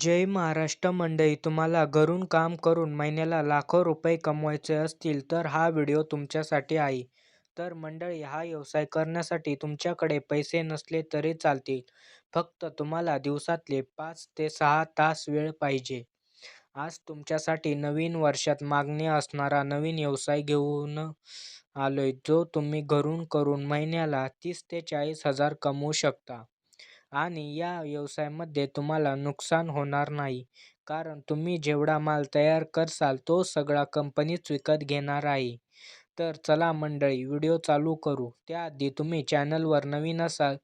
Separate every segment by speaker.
Speaker 1: जय महाराष्ट्र मंडळी तुम्हाला घरून काम करून महिन्याला लाखो रुपये कमवायचे असतील तर हा व्हिडिओ तुमच्यासाठी आहे. तर मंडळी हा व्यवसाय करण्यासाठी तुमच्याकडे पैसे नसले तरी चालतील. फक्त तुम्हाला दिवसातले पाच ते सहा तास वेळ पाहिजे. आज तुमच्यासाठी नवीन वर्षात मागणी असणारा नवीन व्यवसाय घेऊन आलोय जो तुम्ही घरून करून महिन्याला तीस ते चाळीस हजार कमवू शकता. आणि या व्यवसायामध्ये तुम्हाला नुकसान होणार नाही. कारण तुम्ही जेवढा माल तयार करसाल तो सगळा कंपनीच विकत घेणार आहे. तर चला मंडळी व्हिडिओ चालू करू. त्याआधी तुम्ही चॅनलवर नवीन असाल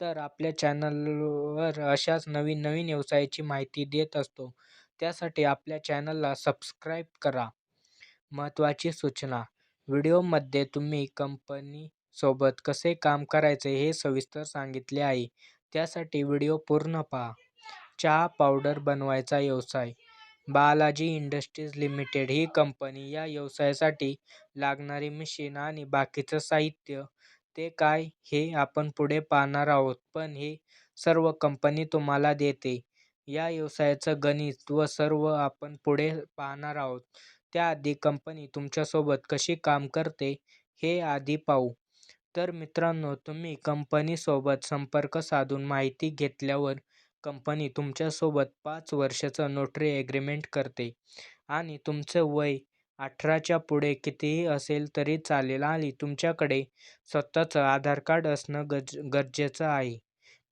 Speaker 1: तर आपल्या चॅनलवर अशाच नवीन नवीन व्यवसायाची माहिती देत असतो. त्यासाठी आपल्या चॅनलला सबस्क्राईब करा. महत्त्वाची सूचना व्हिडिओमध्ये तुम्ही कंपनीसोबत कसे काम करायचे हे सविस्तर सांगितले आहे. त्यासाठी व्हिडिओ पूर्ण पहा. चहा पावडर बनवायचा व्यवसाय. बालाजी इंडस्ट्रीज लिमिटेड ही कंपनी या व्यवसायासाठी लागणारी मशीन आणि बाकीचं साहित्य ते काय हे आपण पुढे पाहणार आहोत पण हे सर्व कंपनी तुम्हाला देते. या व्यवसायाचं गणित व सर्व आपण पुढे पाहणार आहोत. त्याआधी कंपनी तुमच्यासोबत कशी काम करते हे आधी पाहू. तर मित्रांनो तुम्ही कंपनीसोबत संपर्क साधून माहिती घेतल्यावर कंपनी तुमच्यासोबत पाच वर्षाचं नोटरी ॲग्रीमेंट करते आणि तुमचं वय अठराच्या पुढे कितीही असेल तरी चालेल आणि तुमच्याकडे स्वतःचं आधार कार्ड असणं गज गरजेचं आहे.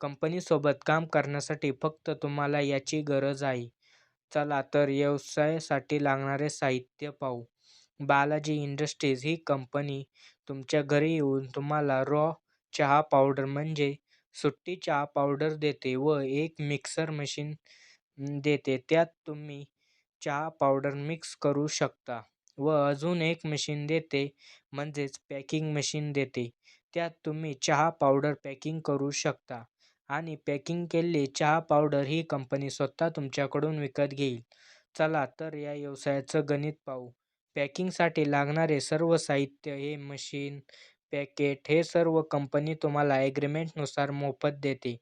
Speaker 1: कंपनीसोबत काम करण्यासाठी फक्त तुम्हाला याची गरज आहे. चला तर व्यवसायासाठी लागणारे साहित्य पाहू. बालाजी इंडस्ट्रीज ही कंपनी तुमच्या घरी येऊन तुम्हाला रॉ चहा पावडर म्हणजे सुट्टी चहा पावडर देते व एक मिक्सर मशीन देते. त्यात तुम्ही चहा पावडर मिक्स करू शकता व अजून एक मशीन देते म्हणजेच पॅकिंग मशीन देते. त्यात तुम्ही चहा पावडर पॅकिंग करू शकता आणि पॅकिंग केलेली चहा पावडर ही कंपनी स्वतः तुमच्याकडून विकत घेईल. चला तर या व्यवसायाचं गणित पाहू. पॅकिंगसाठी लागणारे सर्व साहित्य हे मशीन पॅकेट हे सर्व कंपनी तुम्हाला ॲग्रीमेंटनुसार मोफत देते.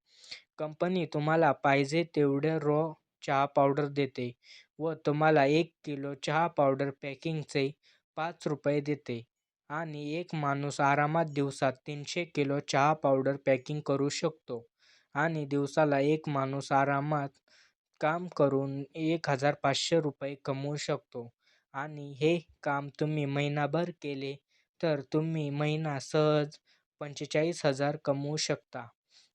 Speaker 1: कंपनी तुम्हाला पाहिजे तेवढं रॉ चहा पावडर देते व तुम्हाला एक किलो चहा पावडर पॅकिंगचे पाच रुपये देते आणि एक माणूस आरामात दिवसात तीनशे किलो चहा पावडर पॅकिंग करू शकतो आणि दिवसाला एक माणूस आरामात काम करून एक हजार पाचशे रुपये कमवू शकतो. आणि हे काम तुम्ही महिनाभर केले तर तुम्ही महिना सहज पंचेचाळीस हजार कमवू शकता.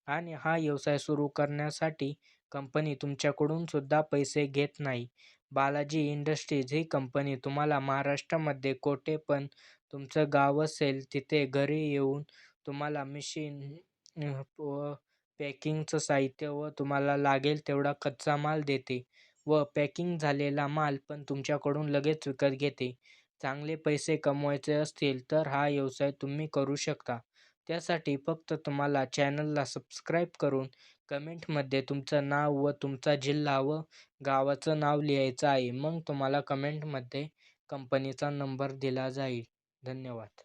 Speaker 1: आणि हा व्यवसाय सुरू करण्यासाठी कंपनी तुमच्याकडून सुद्धा पैसे घेत नाही. बालाजी इंडस्ट्रीज ही कंपनी तुम्हाला महाराष्ट्रामध्ये कोठे पण तुमचं गाव असेल तिथे घरी येऊन तुम्हाला मशीन व पॅकिंगचं साहित्य व तुम्हाला लागेल तेवढा कच्चा माल देते. व पॅकिंग झालेला माल पण तुमच्याकडून लगेच विकत घेते. चांगले पैसे कमवायचे असतील तर हा व्यवसाय तुम्ही करू शकता. त्यासाठी फक्त तुम्हाला चॅनलला सबस्क्राईब करून कमेंटमध्ये तुमचं नाव व तुमचा जिल्हा व गावाचं नाव लिहायचं आहे. मग तुम्हाला कमेंटमध्ये कंपनीचा नंबर दिला जाईल. धन्यवाद.